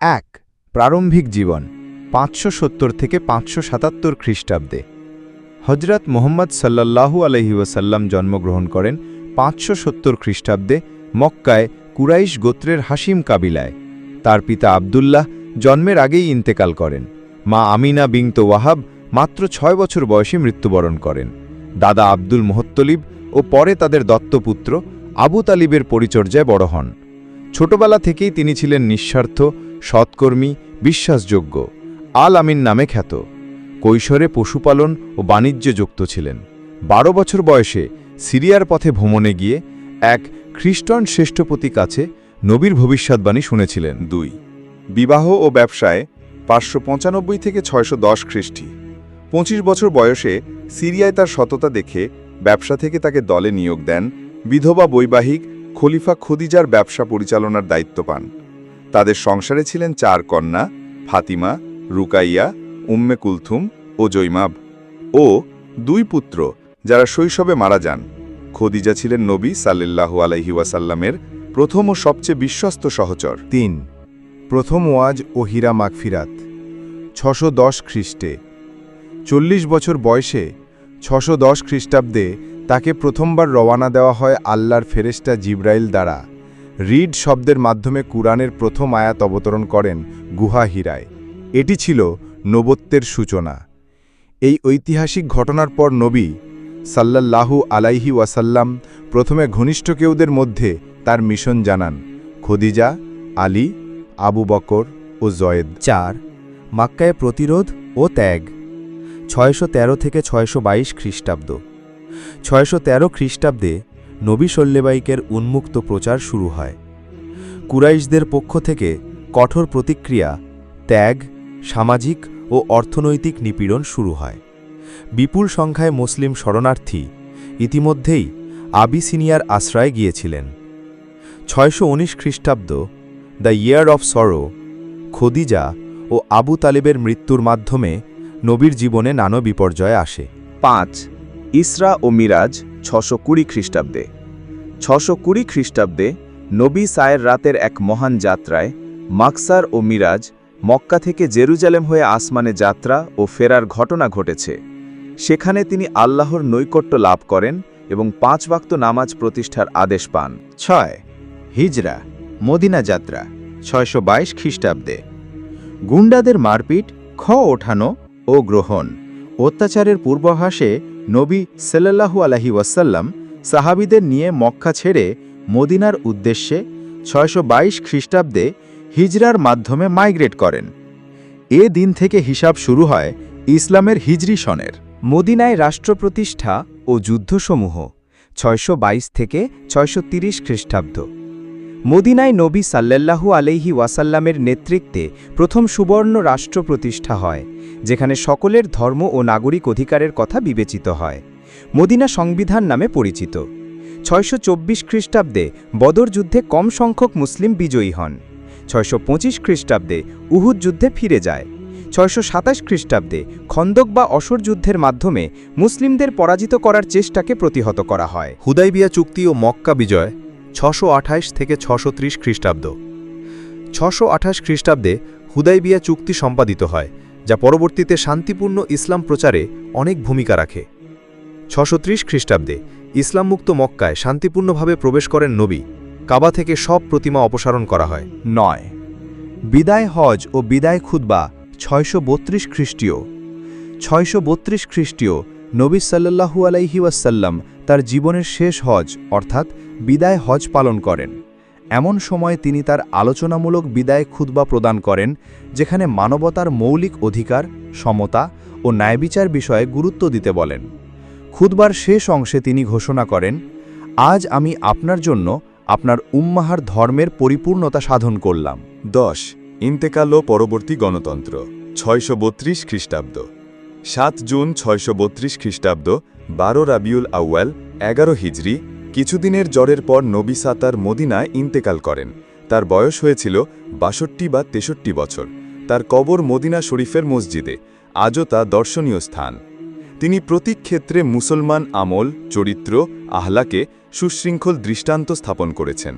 এক, প্রারম্ভিক জীবন, পাঁচশো সত্তর থেকে পাঁচশো সাতাত্তর খ্রিস্টাব্দে। হজরত মোহাম্মদ সাল্লাল্লাহু আলহি ওয়াসাল্লাম জন্মগ্রহণ করেন পাঁচশো সত্তর খ্রিস্টাব্দে মক্কায় কুরাইশ গোত্রের হাসিম কাবিলায়। তার পিতা আবদুল্লাহ জন্মের আগেই ইন্তেকাল করেন। মা আমিনা বিংত ওয়াহাব মাত্র ছয় বছর বয়সে মৃত্যুবরণ করেন। দাদা আব্দুল মোহত্তলিব ও পরে তাদের দত্তপুত্র আবু তালিবের পরিচর্যায় বড় হন। ছোটবেলা থেকেই তিনি ছিলেন নিঃস্বার্থ সৎকর্মী, বিশ্বাসযোগ্য, আল আমিন নামে খ্যাত। কৈশোরে পশুপালন ও বাণিজ্যে যুক্ত ছিলেন। বারো বছর বয়সে সিরিয়ার পথে ভ্রমণে গিয়ে এক খ্রিস্টান শ্রেষ্ঠপতি কাছে নবীর ভবিষ্যৎবাণী শুনেছিলেন। দুই, বিবাহ ও ব্যবসায় পাঁচশো পঁচানব্বই থেকে ছয়শো দশ খ্রিস্টি। পঁচিশ বছর বয়সে সিরিয়ায় তার সততা দেখে ব্যবসা থেকে তাকে দলে নিয়োগ দেন বিধবা বৈবাহিক খলিফা খদিজার ব্যবসা পরিচালনার দায়িত্ব পান। তাদের সংসারে ছিলেন চার কন্যা, ফাতিমা, রুকাইয়া, উম্মে কুলথুম ও জৈমাব। ও দুই পুত্র যারা শৈশবে মারা যান। খদিজা ছিলেন নবী সাল্লাল্লাহু আলাইহি ওয়াসাল্লামের প্রথম ও সবচেয়ে বিশ্বস্ত সহচর। তিন। প্রথম ওয়াজ ও হীরা মাগফিরাত, ছশো দশ খ্রিস্টে। চল্লিশ বছর বয়সে ছশো দশ খ্রিস্টাব্দে তাকে প্রথমবার রওয়ানা দেওয়া হয় আল্লাহর ফেরেস্টা জিব্রাইল দ্বারা। রিড শব্দের মাধ্যমে কুরআনের প্রথম আয়াত অবতরণ করেন গুহা হীরায়। এটি ছিল নবত্বের সূচনা। এই ঐতিহাসিক ঘটনার পর নবী সাল্লাল্লাহু আলাইহি ওয়াসাল্লাম প্রথমে ঘনিষ্ঠ কেউদের মধ্যে তার মিশন জানান, খদিজা, আলী, আবু বকর ও জয়েদ। চার, মাক্কায় প্রতিরোধ ও ত্যাগ। ছয়শো তেরো থেকে ছয়শো বাইশ খ্রিস্টাব্দ। ছয়শো তেরো খ্রিস্টাব্দে নবী সল্লেবাইকের উন্মুক্ত প্রচার শুরু হয়। কুরাইশদের পক্ষ থেকে কঠোর প্রতিক্রিয়া, ত্যাগ, সামাজিক ও অর্থনৈতিক নিপীড়ন শুরু হয়। বিপুল সংখ্যায় মুসলিম শরণার্থী ইতিমধ্যেই আবিসিনিয়ার আশ্রয় গিয়েছিলেন। ছয়শো উনিশ খ্রিস্টাব্দ the year of sorrow, Khadija ও আবু তালেবের মৃত্যুর মাধ্যমে নবীর জীবনে নানা বিপর্যয় আসে। পাঁচ, ইসরা ও মিরাজ ছশো কুড়ি খ্রিস্টাব্দে। ছশো কুড়ি খ্রিস্টাব্দে নবী সায়ের রাতের এক মহান যাত্রায় মাকসার ও মিরাজ মক্কা থেকে জেরুজালেম হয়ে আসমানে যাত্রা ও ফেরার ঘটনা ঘটেছে। সেখানে তিনি আল্লাহর নৈকট্য লাভ করেন এবং পাঁচ বাক্ত নামাজ প্রতিষ্ঠার আদেশ পান। ছয় হিজরা, মদিনা যাত্রা, ছয়শো বাইশ খ্রিস্টাব্দে। গুন্ডাদের মারপিট, খ ওঠানো ও গ্রহণ। অত্যাচারের পূর্বাভাসে নবী সাল্লাল্লাহু আলহি ওয়াসাল্লাম সাহাবিদের নিয়ে মক্কা ছেড়ে মদিনার উদ্দেশ্যে ছয়শো বাইশ খ্রিস্টাব্দে হিজরার মাধ্যমে মাইগ্রেট করেন। এ দিন থেকে হিসাব শুরু হয় ইসলামের হিজরি সনের। মদিনায় রাষ্ট্র প্রতিষ্ঠা ও যুদ্ধসমূহ ছয়শো বাইশ থেকে ছয়শো তিরিশ খ্রিস্টাব্দ। মদিনায় নবী সাল্লাল্লাহু আলাইহি ওয়াসাল্লামের নেতৃত্বে প্রথম সুবর্ণ রাষ্ট্র প্রতিষ্ঠা হয়, যেখানে সকলের ধর্ম ও নাগরিক অধিকারের কথা বিবেচিত হয়। মদিনা সংবিধান নামে পরিচিত। ছয়শো চব্বিশ খ্রিস্টাব্দে বদর যুদ্ধে কম সংখ্যক মুসলিম বিজয়ী হন। ছয়শো পঁচিশ খ্রিস্টাব্দে উহুদ যুদ্ধে ফিরে যায়। ছয়শো সাতাশ খ্রিস্টাব্দে খন্দক বা অসর যুদ্ধের মাধ্যমে মুসলিমদের পরাজিত করার চেষ্টাকে প্রতিহত করা হয়। হুদাইবিয়া চুক্তি ও মক্কা বিজয় ছশো আঠাশ থেকে ছশো ত্রিশ খ্রিস্টাব্দ। ছশো আঠাশ খ্রিস্টাব্দে হুদাইবিয়া চুক্তি সম্পাদিত হয়, যা পরবর্তীতে শান্তিপূর্ণ ইসলাম প্রচারে অনেক ভূমিকা রাখে। ছশো খ্রিস্টাব্দে ইসলামমুক্ত মক্কায় শান্তিপূর্ণভাবে প্রবেশ করেন নবী, কাবা থেকে সব প্রতিমা অপসারণ করা হয়। নয়। বিদায় হজ ও বিদায় খুতবা ছয়শো বত্রিশ খ্রিস্টীয়। ছয়শো বত্রিশ খ্রিস্টীয় নবী সাল্লাল্লাহু আলাইহি ওয়াসাল্লাম তার জীবনের শেষ হজ, অর্থাৎ বিদায় হজ পালন করেন। এমন সময় তিনি তার আলোচনামূলক বিদায় খুতবা প্রদান করেন, যেখানে মানবতার মৌলিক অধিকার, সমতা ও ন্যায়বিচার বিষয়ে গুরুত্ব দিতে বলেন। খুতবার শেষ অংশে তিনি ঘোষণা করেন, আজ আমি আপনার জন্য আপনার উম্মাহার ধর্মের পরিপূর্ণতা সাধন করলাম। দশ, ইন্তেকাল ও পরবর্তী গণতন্ত্র ছয়শো বত্রিশ খ্রিস্টাব্দ। সাত জুন ছয়শো বত্রিশ খ্রিস্টাব্দ, বারো রাবিউল আউয়াল, এগারো হিজরি, কিছুদিনের জ্বরের পর নবী সাতার মদিনায় ইন্তেকাল করেন। তার বয়স হয়েছিল বাষট্টি বা তেষট্টি বছর। তার কবর মদিনা শরীফের মসজিদে। আজও তা দর্শনীয় স্থান। তিনি প্রতীক ক্ষেত্রে মুসলমান আমল চরিত্র আহলাকে সুশৃঙ্খল দৃষ্টান্ত স্থাপন করেছেন।